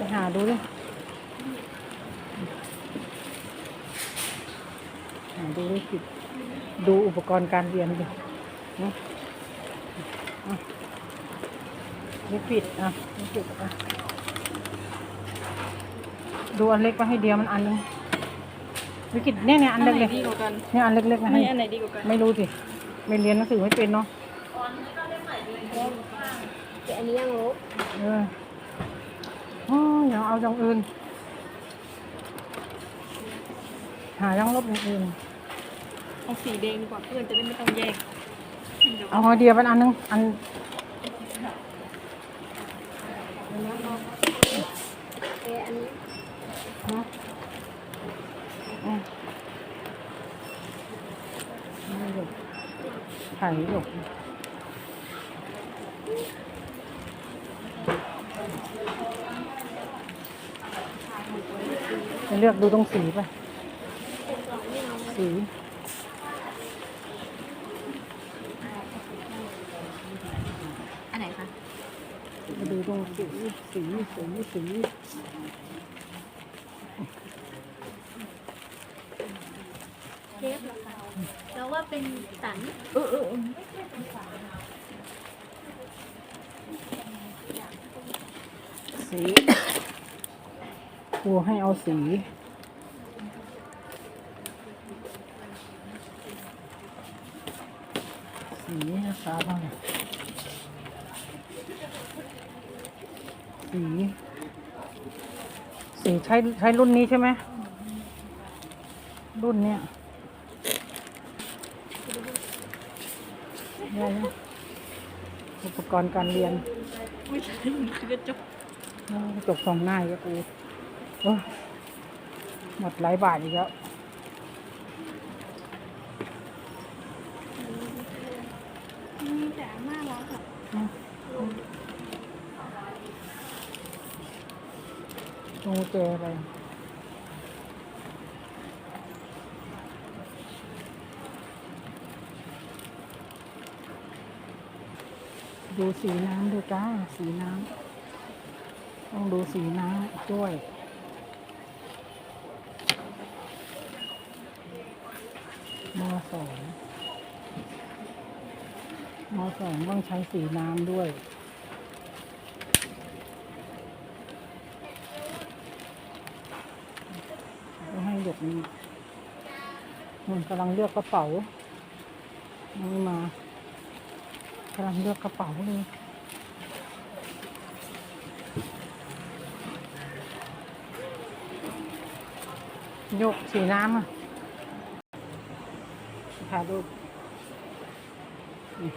ไปหาดูดิหาดูดิผิดดูอุปกรณ์การเรียนดินะอะนี่ปิดอะนี่ปิดอะดูอันเล็กมาให้เดียวมันอันนึงวิกฤตเนี่ยเนี่ยอันอันไหนเล็กดีกว่ากันๆเนี่ยอันเล็กๆนะไม่ให้อันไหนดีกว่ากันไม่รู้สิไม่เรียนหนังสือไม่เป็นเนาะแต่อันนี้ยังลบเออโอ้ยอย่า เอาอย่างอื่น หายังลบอย่างอื่นเอาสีแดงดีกว่าเพื่อนจะได้ไม่ต้องแยกเดี๋ยวเอาหอเดียวเป็นอันนึงอันแต่อันนี้เนาะอืมนี่หยกไข่หยกไป เลือกดูตรงสีไปสีอันไหนคะมาดูตรงสีสีสีสีเทปเหรอคะแล้วว่าเป็นสันเออเออสี ครูให้เอาสีสีนะคะบ้างสีสีใช้ใช้รุ่นนี้ใช่ไหมรุ่นเนี้ยได้นะอุปกรณ์การเรียน ไม่ใช่มันคือกระจกโอ้ยจบสองหน้าอีกแล้วกูโอ้ย หมดหลายบาทอีกแล้วมีแต่หน้ารักอะตรงเจอะไรดูสีน้ำด้วยจ้า สีน้ำ ต้องดูสีน้ำด้วย มสองมสองต้องใช้สีน้ำด้วย ก็ให้เด็กมันมันกำลังเลือกกระเป๋ามันมากำลังเลือกกระเป๋าเลยยกสีน้ำอะ ถ่ายรูปนี่